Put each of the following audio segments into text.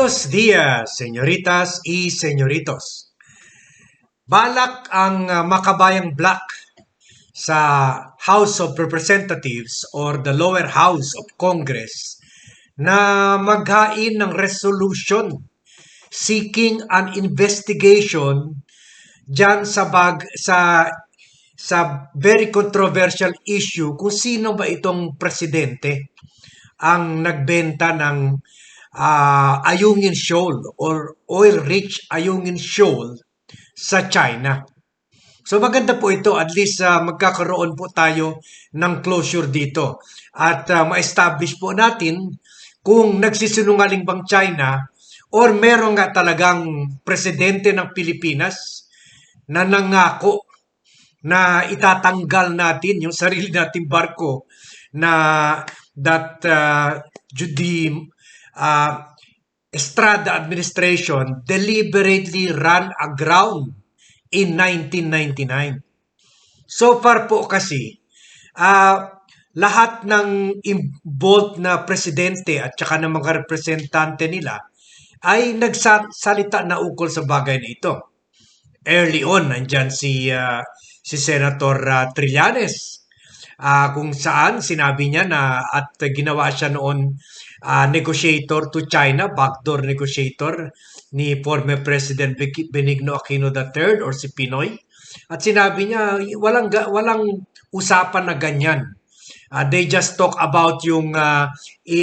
Buenos días, señoritas y señoritos. Balak ang uh, makabayang black sa House of Representatives or the lower house of Congress na maghain ng resolution seeking an investigation dyan sa bag sa sa very controversial issue kung sino ba itong presidente ang nagbenta ng uh, Ayungin Shoal or oil-rich Ayungin Shoal sa China. So maganda po ito, at least uh, magkakaroon po tayo ng closure dito. At uh, ma-establish po natin kung nagsisinungaling bang China or meron nga talagang presidente ng Pilipinas na nangako na itatanggal natin yung sarili nating barko na that uh, the uh, Estrada administration deliberately ran aground in 1999. So far po kasi, uh, lahat ng involved na presidente at saka ng mga representante nila ay nagsalita na ukol sa bagay na ito. Early on, nandyan si uh, si Senator uh, Trillanes uh, kung saan sinabi niya na at ginawa siya noon uh, negotiator to China, backdoor negotiator ni former President Benigno Aquino III or si Pinoy. At sinabi niya walang walang usapan na ganyan. Uh, they just talk about yung uh,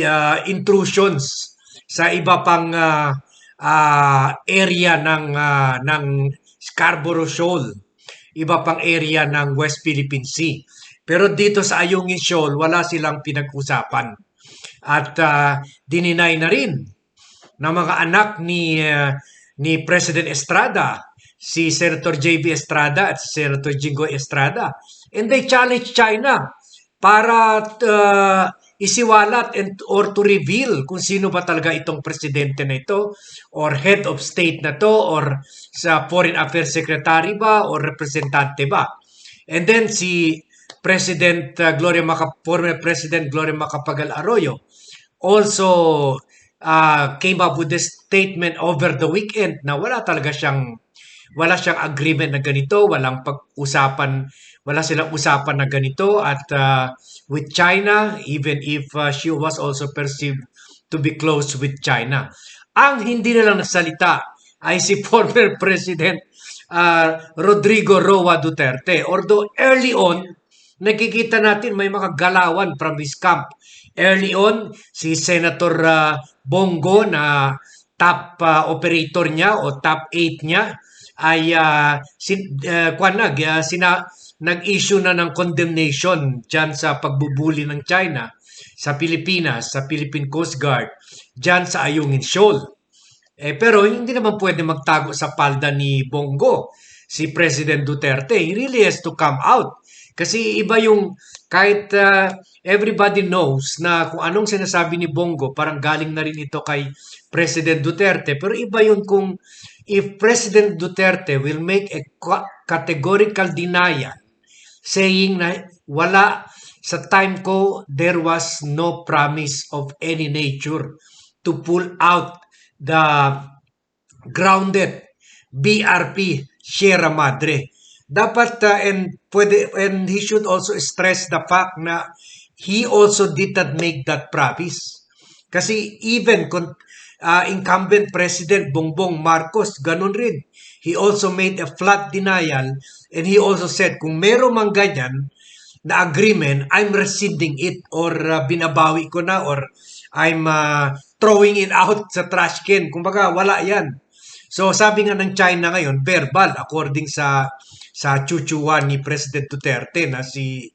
uh, intrusions sa iba pang uh, uh, area ng uh, ng Scarborough Shoal iba pang area ng West Philippine Sea. Pero dito sa Ayungin Shoal, wala silang pinag-usapan. At uh, dininay na rin ng mga anak ni uh, ni President Estrada, si Senator JB Estrada at si Senator Jingo Estrada. And they challenge China para uh, isiwalat and, or to reveal kung sino ba talaga itong presidente na ito or head of state na to or sa foreign affairs secretary ba or representante ba. And then si President uh, Gloria Maca former President Gloria Macapagal Arroyo also uh, came up with this statement over the weekend na wala talaga siyang wala siyang agreement na ganito, walang pag-usapan wala silang usapan na ganito at uh, with China even if uh, she was also perceived to be close with China. Ang hindi na lang nasalita ay si former President uh, Rodrigo Roa Duterte. Although early on, nakikita natin may mga galawan from his camp. Early on, si Senator uh, Bongo na top uh, operator niya o top 8 niya ay uh, sin, uh, kwan nag, uh, sina, nag-issue na ng condemnation dyan sa pagbubuli ng China sa Pilipinas, sa Philippine Coast Guard, dyan sa Ayungin Shoal. Eh, pero hindi naman pwede magtago sa palda ni Bongo, si President Duterte. He really has to come out. Kasi iba yung, kahit uh, everybody knows na kung anong sinasabi ni Bongo, parang galing na rin ito kay President Duterte. Pero iba yun kung if President Duterte will make a categorical denial saying na wala sa time ko there was no promise of any nature to pull out the grounded BRP Sierra Madre. Dapat uh, and pwede and he should also stress the fact na he also did not make that promise. Kasi even kung uh, incumbent President Bongbong Marcos, ganun rin. He also made a flat denial and he also said, kung meron mang ganyan na agreement, I'm rescinding it or uh, binabawi ko na or I'm uh, throwing it out sa trash can. Kumbaga, wala yan. So sabi nga ng China ngayon, verbal according sa sa chuchuan ni President Duterte na si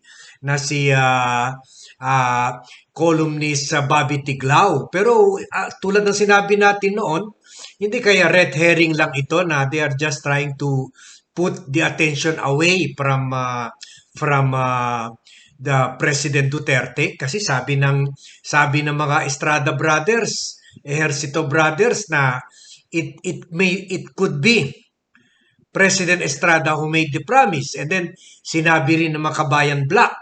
na si uh, uh, columnist uh, Bobby Tiglao. Pero uh, tulad ng sinabi natin noon, hindi kaya red herring lang ito na they are just trying to put the attention away from uh, from uh, the President Duterte kasi sabi ng sabi ng mga Estrada brothers, Ejercito brothers na it it may it could be President Estrada who made the promise and then sinabi rin ng Makabayan Black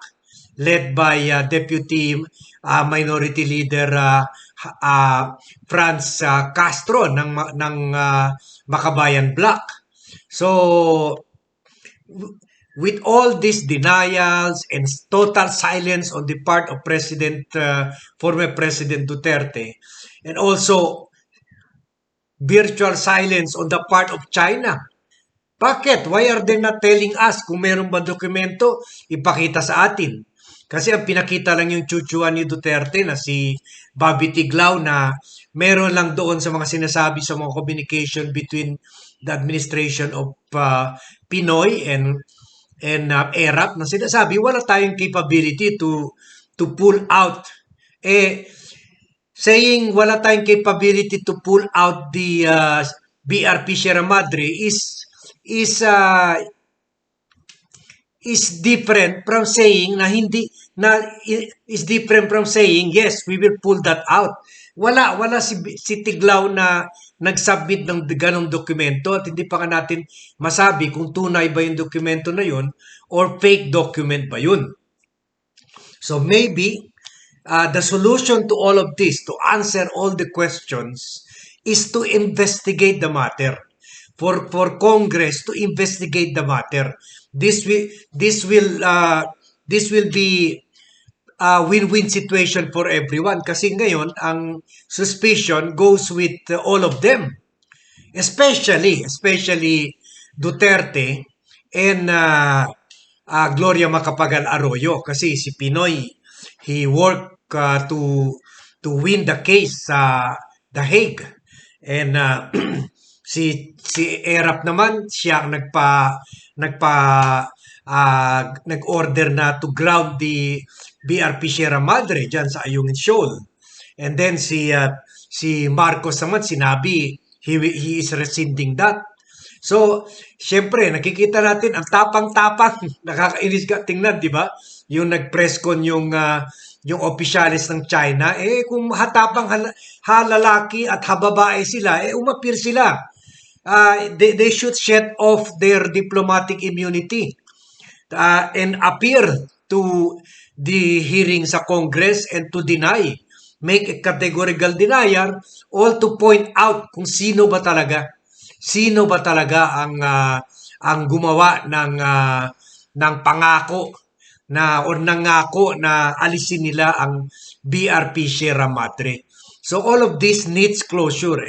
led by uh, Deputy ah, minority leader ha- ah, Franz ah, Castro ng ng ah, Makabayan Black. So with all these denials and total silence on the part of President, uh, former President Duterte, and also virtual silence on the part of China. Bakit? Why are they not telling us kung meron ba dokumento, ipakita sa atin? Kasi ang pinakita lang yung chuchuan ni Duterte na si Bobby Tiglao na meron lang doon sa mga sinasabi sa mga communication between the administration of uh, Pinoy and and uh, ERAP na sinasabi wala tayong capability to to pull out eh saying wala tayong capability to pull out the uh, BRP Sierra Madre is is uh, is different from saying na hindi na is different from saying yes we will pull that out. Wala wala si si Tiglao na nag-submit ng ganong dokumento at hindi pa nga natin masabi kung tunay ba yung dokumento na yun or fake document ba yun. So maybe uh, the solution to all of this to answer all the questions is to investigate the matter for for Congress to investigate the matter. This will this will uh, this will be a win-win situation for everyone kasi ngayon ang suspicion goes with uh, all of them. Especially especially Duterte and uh, uh, Gloria Macapagal Arroyo kasi si Pinoy he worked uh, to to win the case sa The Hague and uh, si si Erap naman siya ang nagpa nagpa ah, nag-order na to ground the BRP Sierra Madre diyan sa Ayungin Shoal. And then si ah, si Marcos naman sinabi he he is rescinding that. So, syempre, nakikita natin ang tapang-tapang, nakakainis ka tingnan, di ba? Yung nag-press con yung ah, yung opisyalis ng China, eh kung hatapang hal- halalaki at hababae sila, eh umapir sila. Ah, they, they should shed off their diplomatic immunity uh, and appear to the hearing sa Congress and to deny, make a categorical denial, all to point out kung sino ba talaga, sino ba talaga ang ah, ang gumawa ng ah, ng pangako na o nangako na alisin nila ang BRP Sierra Madre. So all of this needs closure,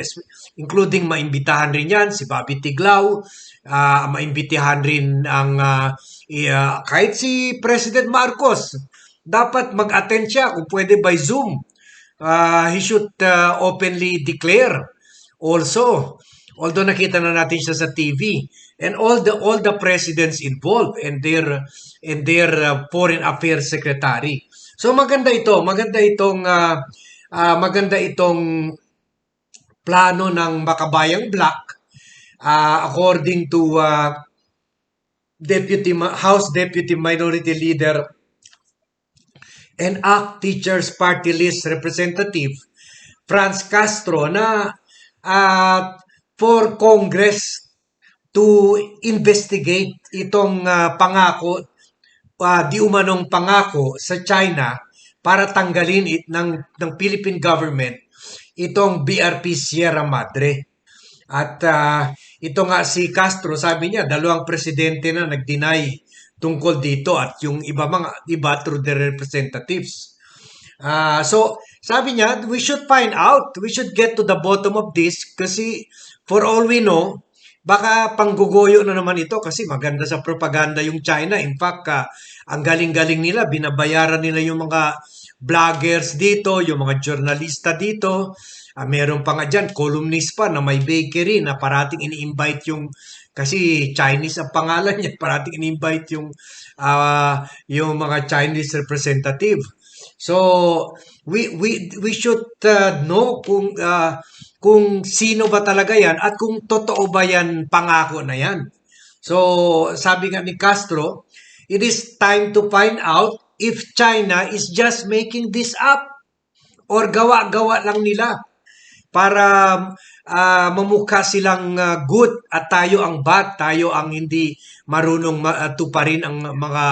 including maimbitahan rin yan si Bobby Tiglao, ah, maimbitahan rin ang i- ah, kahit si President Marcos, dapat mag-attend siya kung pwede by Zoom. Ah, he should ah, openly declare also although nakita na natin siya sa TV and all the all the presidents involved and their and their uh, foreign affairs secretary. So maganda ito, maganda itong ah, ah, maganda itong plano ng Makabayang Black ah, according to ah, Deputy House Deputy Minority Leader and ACT Teachers Party List Representative Franz Castro na ah, for Congress to investigate itong ah, pangako ah, di umanong pangako sa China para tanggalin it ng ng Philippine government itong BRP Sierra Madre. At ah, ito nga si Castro, sabi niya, dalawang presidente na nag-deny tungkol dito at yung iba mga iba through their representatives. Ah, so, sabi niya, we should find out. We should get to the bottom of this kasi for all we know, baka panggugoyo na naman ito kasi maganda sa propaganda yung China. In fact, ah, ang galing-galing nila, binabayaran nila yung mga vloggers dito, yung mga journalista dito. Ah, meron pa nga dyan, columnist pa na may bakery na parating ini-invite yung kasi Chinese ang pangalan niya, parating ini-invite yung ah, yung mga Chinese representative. So, we we we should uh, know kung uh, kung sino ba talaga 'yan at kung totoo ba 'yan pangako na 'yan. So, sabi nga ni Castro, it is time to find out if China is just making this up or gawa-gawa lang nila. para ah, mamukha silang ah, good at tayo ang bad, tayo ang hindi marunong ma- ah, tuparin ang mga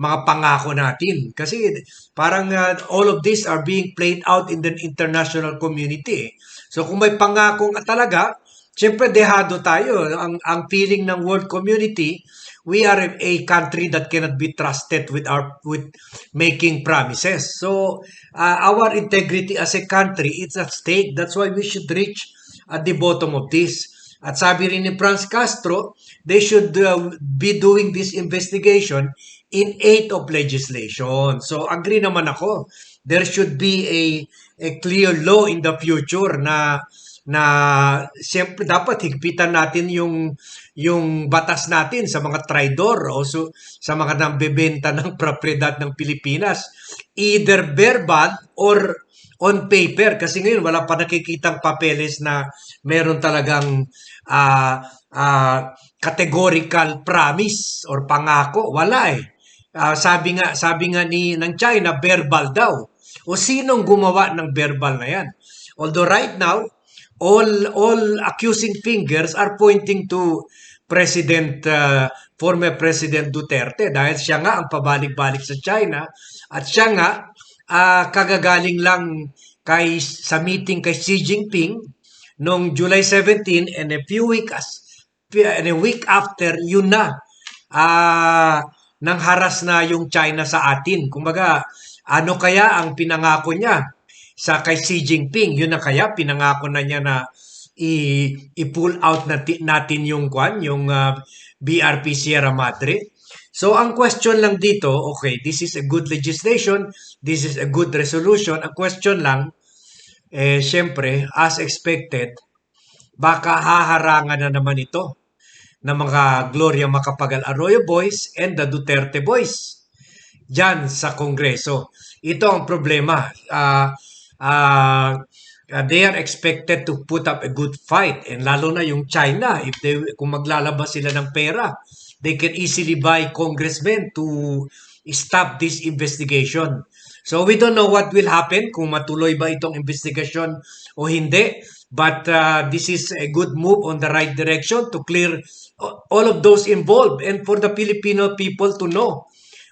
mga pangako natin. Kasi parang ah, all of these are being played out in the international community. eh. So kung may pangako nga talaga, Siyempre, dehado tayo. Ang, ang feeling ng world community, we are a country that cannot be trusted with our with making promises. So, uh, our integrity as a country is at stake. That's why we should reach at the bottom of this. At sabi rin ni Franz Castro, they should uh, be doing this investigation in eight of legislation. So, agree naman ako. There should be a, a clear law in the future na na siyempre dapat higpitan natin yung yung batas natin sa mga traidor o so, sa mga nambebenta ng propriedad ng Pilipinas either verbal or on paper. Kasi ngayon wala pa nakikitang papeles na meron talagang ah ah, categorical promise or pangako. Wala eh. Ah, sabi nga sabi nga ni ng China verbal daw o sinong gumawa ng verbal na yan although right now all all accusing fingers are pointing to President uh, former President Duterte dahil siya nga ang pabalik-balik sa China at siya nga uh, kagagaling lang kay sa meeting kay Xi Jinping noong July 17 and a few weeks and a week after yun na uh, nang haras na yung China sa atin. Kumbaga, ano kaya ang pinangako niya? sa kay Xi Jinping. Yun na kaya pinangako na niya na i-pull out natin, natin yung kwan, yung uh, BRP Sierra Madre. So ang question lang dito, okay, this is a good legislation, this is a good resolution. Ang question lang, eh, syempre, as expected, baka haharangan na naman ito ng mga Gloria Macapagal Arroyo boys and the Duterte boys dyan sa Kongreso. Ito ang problema. Uh, uh, they are expected to put up a good fight. And lalo na yung China, if they, kung maglalabas sila ng pera, they can easily buy congressmen to stop this investigation. So we don't know what will happen kung matuloy ba itong investigation o hindi. But uh, this is a good move on the right direction to clear all of those involved and for the Filipino people to know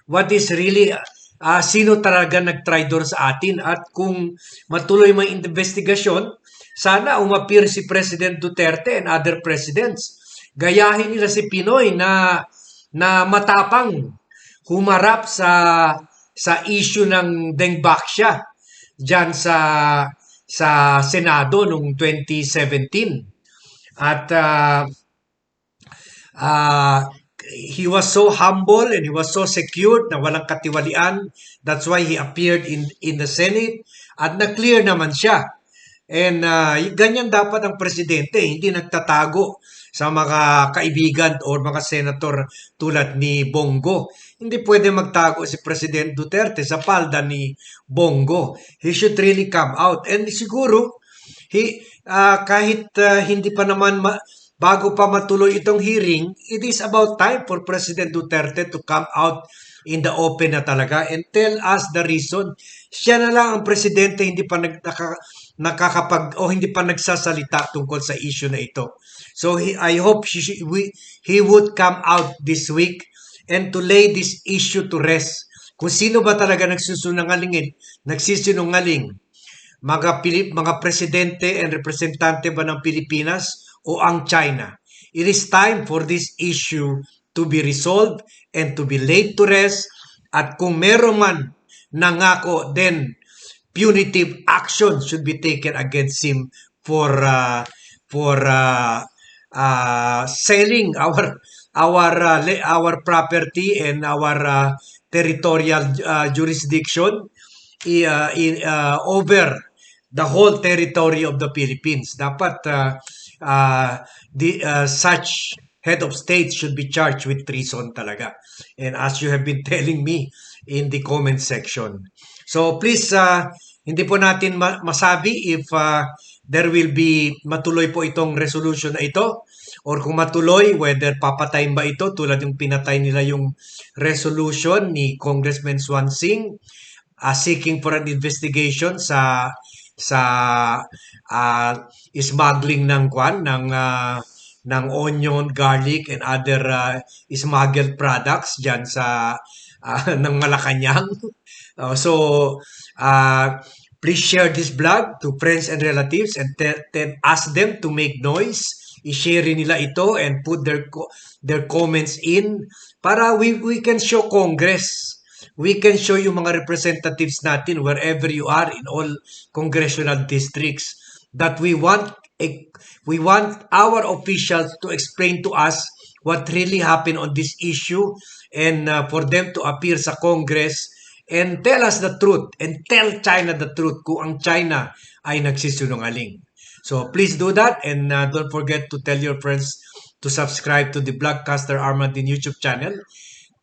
what is really uh, sino talaga nag-traitor sa atin at kung matuloy may investigasyon, sana umapir si President Duterte and other presidents. Gayahin nila si Pinoy na na matapang humarap sa sa issue ng Deng diyan sa sa Senado noong 2017. At uh, uh, he was so humble and he was so secured na walang katiwalian. That's why he appeared in in the Senate at na-clear naman siya. And uh, ganyan dapat ang presidente, hindi nagtatago sa mga kaibigan or mga senator tulad ni Bongo. Hindi pwede magtago si President Duterte sa palda ni Bongo. He should really come out. And siguro, he, uh, kahit uh, hindi pa naman ma- bago pa matuloy itong hearing, it is about time for President Duterte to come out in the open na talaga and tell us the reason. Siya na lang ang presidente hindi pa nag, naka, nakakapag o hindi pa nagsasalita tungkol sa issue na ito. So he, I hope she, we, he would come out this week and to lay this issue to rest. Kung sino ba talaga nagsusunungaling, nagsisinungaling, mga, Pilip, mga presidente and representante ba ng Pilipinas o ang China. It is time for this issue to be resolved and to be laid to rest at kung meron man nangako then punitive action should be taken against him for uh, for uh, uh, selling our our uh, our property and our uh, territorial uh, jurisdiction uh, in, uh, over the whole territory of the Philippines. Dapat uh, uh, the, uh, such head of state should be charged with treason talaga. And as you have been telling me in the comment section. So please, uh, hindi po natin ma- masabi if uh, there will be matuloy po itong resolution na ito or kung matuloy, whether papatayin ba ito tulad yung pinatay nila yung resolution ni Congressman Swan Singh uh, seeking for an investigation sa sa ah, smuggling ng kwan ng ah, ng onion, garlic and other ah, smuggled products diyan sa ah, ng Malacanang. Uh, so uh, please share this vlog to friends and relatives and te- te- ask them to make noise. I-share nila ito and put their co- their comments in para we we can show Congress. We can show yung mga representatives natin wherever you are in all congressional districts that we want a, we want our officials to explain to us what really happened on this issue and uh, for them to appear sa Congress and tell us the truth and tell China the truth kung ang China ay nagsisinungaling. So please do that and uh, don't forget to tell your friends to subscribe to the Blogcaster Armadin YouTube channel.